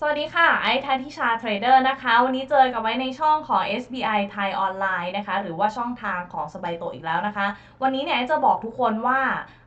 สวัสดีค่ะ ไอซ์ทันทิชาเทรดเดอร์นะคะ วันนี้เจอกับไว้ในช่องของ SBI ไทยออนไลน์นะคะ หรือว่าช่องทางของสบายโตอีกแล้วนะคะ วันนี้เนี่ยไอจะบอกทุกคนว่า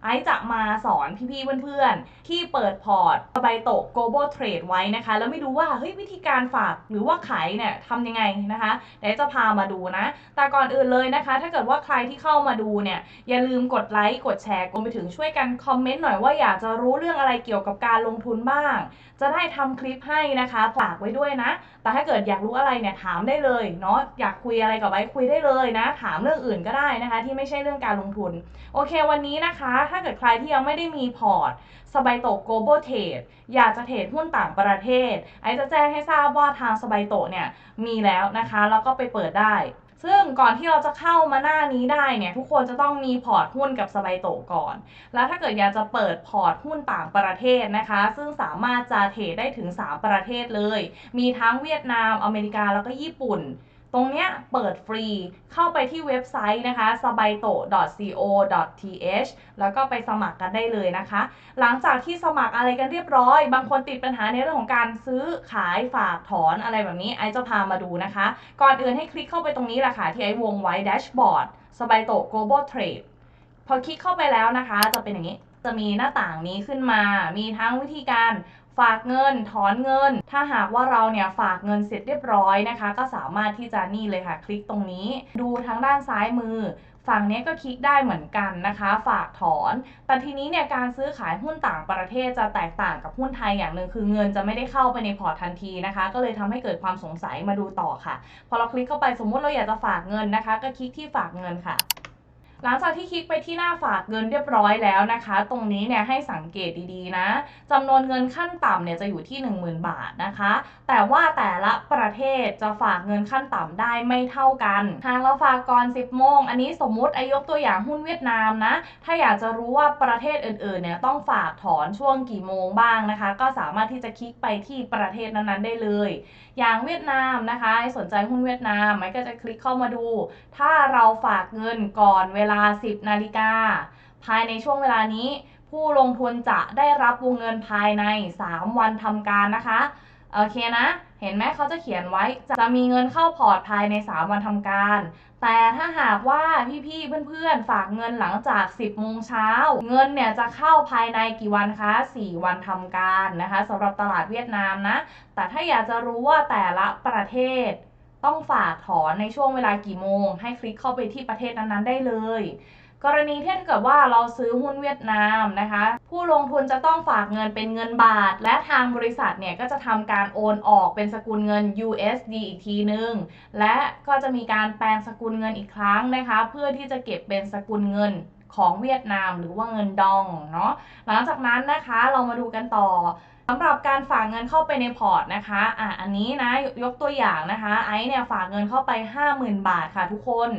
ไอซ์จะมาสอนพี่ๆเพื่อนๆ ที่เปิดพอร์ตสบายโต global trade ไว้นะคะ แล้วไม่รู้ว่าเฮ้ยวิธีการฝากหรือว่าขายเนี่ยทำยังไงนะคะเดี๋ยวจะพามาดูนะ แต่ก่อนอื่นเลยนะคะ ถ้าเกิดว่าใครที่เข้ามาดูเนี่ยอย่าลืมกดไลค์กดแชร์รวมไปถึงช่วยกันคอมเมนต์หน่อยว่าอยากจะรู้เรื่องอะไรเกี่ยวกับการลงทุนบ้าง จะได้ทำคลิปให้นะคะฝากไว้ด้วยนะ แต่ถ้าเกิดอยากรู้อะไรเนี่ยถามได้เลยเนาะอยากคุยอะไรกับไว้คุยได้เลยนะ ถามเรื่องอื่นก็ได้นะคะ ที่ไม่ใช่เรื่องการลงทุน โอเควันนี้นะคะ ถ้าเกิดใครที่ยังไม่ได้มีพอร์ตสบายโต global trade อยากจะเทรดหุ้นต่างประเทศ ไอจะแจ้งให้ทราบว่าทางสบายโตเนี่ยมีแล้วนะคะ แล้วก็ไปเปิดได้ ซึ่งก่อนที่เราจะเข้ามาหน้านี้ได้เนี่ยทุกคนจะต้องมีพอร์ตหุ้นกับสบายโตก่อน แล้วถ้าเกิดอยากจะเปิดพอร์ตหุ้นต่างประเทศนะคะ ซึ่งสามารถจะเทรดได้ถึง 3 ประเทศเลย มีทั้งเวียดนาม อเมริกาแล้วก็ญี่ปุ่น ตรงเนี้ยเปิดฟรีเข้าไปที่เว็บไซต์นะคะ s a b a i t o co.th แล้วก็ไปสมัครกันได้เลยนะคะ หลังจากที่สมัครอะไรกันเรียบร้อย บางคนติดปัญหาในเรื่องของการซื้อขายฝากถอนอะไรแบบนี้ ไอจะพามาดูนะคะ ก่อนอื่นให้คลิกเข้าไปตรงนี้แหละค่ะ ที่ไอวงไว้แดชบอร์ด s b a i t o global trade พอคลิกเข้าไปแล้วนะคะ จะเป็นอย่างนี้จะมีหน้าต่างนี้ขึ้นมา มีทั้งวิธีการ ฝากเงินถอนเงิน ถ้าหากว่าเราเนี่ยฝากเงินเสร็จเรียบร้อยนะคะ ก็สามารถที่จะนี่เลยค่ะ คลิกตรงนี้ ดูทางด้านซ้ายมือ ฝั่งนี้ก็คลิกได้เหมือนกันนะคะ ฝากถอน แต่ทีนี้เนี่ยการซื้อขายหุ้นต่างประเทศจะแตกต่างกับหุ้นไทยอย่างหนึ่งคือเงินจะไม่ได้เข้าไปในพอร์ตทันทีนะคะ ก็เลยทำให้เกิดความสงสัยมาดูต่อค่ะ พอเราคลิกเข้าไปสมมุติเราอยากจะฝากเงินนะคะ ก็คลิกที่ฝากเงินค่ะ หลังจากที่คลิกไปที่หน้าฝากเงินเรียบร้อยแล้วนะคะ ตรงนี้เนี่ยให้สังเกตดีๆนะจำนวนเงินขั้นต่ำเนี่ยจะอยู่ที่ 10,000 บาทนะคะ แต่ว่าแต่ละประเทศจะฝากเงินขั้นต่ำได้ไม่เท่ากันทางเราฝากก่อน 10 โมง อันนี้สมมุติอายกตัวอย่างหุ้นเวียดนามนะ ถ้าอยากจะรู้ว่าประเทศอื่นๆเนี่ยต้องฝากถอนช่วงกี่โมงบ้างนะคะ ก็สามารถที่จะคลิกไปที่ประเทศนั้นๆได้เลย อย่างเวียดนามนะคะสนใจหุ้นเวียดนามไมก็จะคลิกเข้ามาดู ถ้าเราฝากเงินก่อนเวลาลา 10 นาฬิกา ภายในช่วงเวลานี้ ผู้ลงทุนจะได้รับวงเงินภายใน 3 วันทำการนะคะ โอเคนะ เห็นไหมเขาจะเขียนไว้ จะมีเงินเข้าพอร์ตภายใน 3 วันทำการ แต่ถ้าหากว่าพี่ๆ เพื่อนๆ ฝากเงินหลังจาก 10 โมงเช้า เงินเนี่ยจะเข้าภายในกี่วันคะ 4 วันทำการนะคะสำหรับตลาดเวียดนามนะ แต่ถ้าอยากจะรู้ว่าแต่ละประเทศ ต้องฝากถอนในช่วงเวลากี่โมง ให้คลิกเข้าไปที่ประเทศนั้นๆได้เลย กรณีที่ถ้าเกิดว่าเราซื้อหุ้นเวียดนามนะคะ ผู้ลงทุนจะต้องฝากเงินเป็นเงินบาท และทางบริษัทเนี่ยก็จะทำการโอนออกเป็นสกุลเงิน USD อีกทีนึง และก็จะมีการแปลงสกุลเงินอีกครั้งนะคะ เพื่อที่จะเก็บเป็นสกุลเงินของเวียดนามหรือว่าเงินดองเนาะหลังจากนั้นนะคะเรามาดูกันต่อ สำหรับการฝากเงินเข้าไปในพอร์ตนะคะอะอันนี้นะยกตัวอย่างนะคะไอซ์เนี่ยฝากเงินเข้าไป 50,000 บาทค่ะทุกคน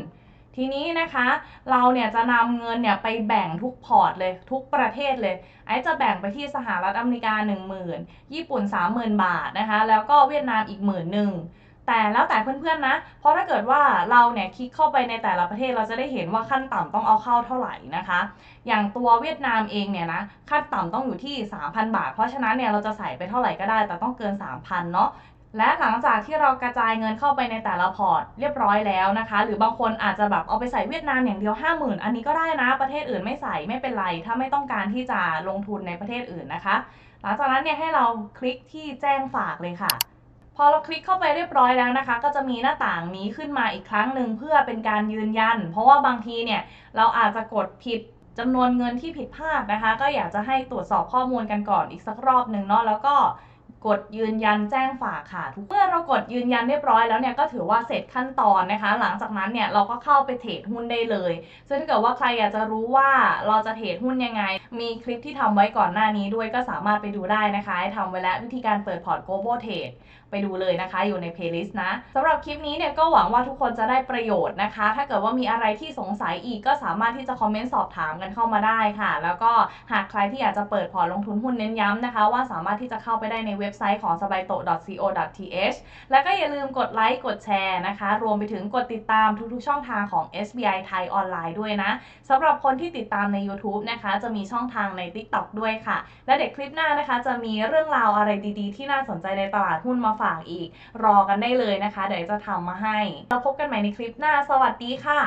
ทีนี้นะคะเราเนี่ยจะนำเงินเนี่ยไปแบ่งทุกพอร์ตเลยทุกประเทศเลย ไอซ์จะแบ่งไปที่สหรัฐอเมริกา 10,000 ญี่ปุ่น 30,000 บาทนะคะ แล้วก็เวียดนามอีกหมื่นหนึ่ง แต่แล้วแต่เพื่อนๆนะ เพราะถ้าเกิดว่าเราเนี่ยคลิกเข้าไปในแต่ละประเทศเราจะได้เห็นว่าขั้นต่ำต้องเอาเข้าเท่าไหร่นะคะ อย่างตัวเวียดนามเองเนี่ยนะขั้นต่ำต้องอยู่ที่ 3,000 บาท เพราะฉะนั้นเนี่ยเราจะใส่ไปเท่าไหร่ก็ได้ แต่ต้องเกิน 3,000 เนาะและหลังจากที่เรากระจายเงินเข้าไปในแต่ละพอร์ตเรียบร้อยแล้วนะคะ หรือบางคนอาจจะแบบเอาไปใส่เวียดนามอย่างเดียว 50,000 อันนี้ก็ได้นะ ประเทศอื่นไม่ใส่ไม่เป็นไร ถ้าไม่ต้องการที่จะลงทุนในประเทศอื่นนะคะ หลังจากนั้นเนี่ยให้เราคลิกที่แจ้งฝากเลยค่ะ พอเราคลิกเข้าไปเรียบร้อยแล้วนะคะ ก็จะมีหน้าต่างนี้ขึ้นมาอีกครั้งหนึ่งเพื่อเป็นการยืนยัน เพราะว่าบางทีเนี่ยเราอาจจะกดผิดจำนวนเงินที่ผิดพลาดนะคะ ก็อยากจะให้ตรวจสอบข้อมูลกันก่อนอีกสักรอบหนึ่งเนาะแล้วก็กดยืนยันแจ้งฝากค่ะ ทุกเมื่อเรากดยืนยันเรียบร้อยแล้วเนี่ยก็ถือว่าเสร็จขั้นตอนนะคะ หลังจากนั้นเนี่ยเราก็เข้าไปเทรดหุ้นได้เลยซึ่งถ้าเกิดว่าใครอยากจะรู้ว่าเราจะเทรดหุ้นยังไง มีคลิปที่ทำไว้ก่อนหน้านี้ด้วยก็สามารถไปดูได้นะคะให้ทำไว้แล้ววิธีการเปิดพอร์ต global trade ไปดูเลยนะคะ อยู่ใน playlist นะสำหรับคลิปนี้เนี่ยก็หวังว่าทุกคนจะได้ประโยชน์นะคะ ถ้าเกิดว่ามีอะไรที่สงสัยอีกก็สามารถที่จะคอมเมนต์สอบถามกันเข้ามาได้ค่ะ แล้วก็หากใครที่อยากจะเปิดพอร์ตลงทุนหุ้นเน้นย้ำนะคะ ว่าสามารถที่จะเข้าไปได้ในเว็บบไซต์ของ s b a i t o co th แล้วก็อย่าลืมกดไลค์กดแชร์นะคะ รวมไปถึงกดติดตามทุกๆ ช่องทางของ SBI ไทยออนไลน์ด้วยนะสำหรับคนที่ติดตามใน YouTube นะคะ จะมีช่องทางใน TikTok ด้วยค่ะ และเด็กคลิปหน้านะคะ จะมีเรื่องราวอะไรดีๆ ที่น่าสนใจในตลาดหุ้นมาฝากอีก รอกันได้เลยนะคะ เดี๋ยวจะทำมาให้ เราพบกันใหม่ในคลิปหน้า สวัสดีค่ะ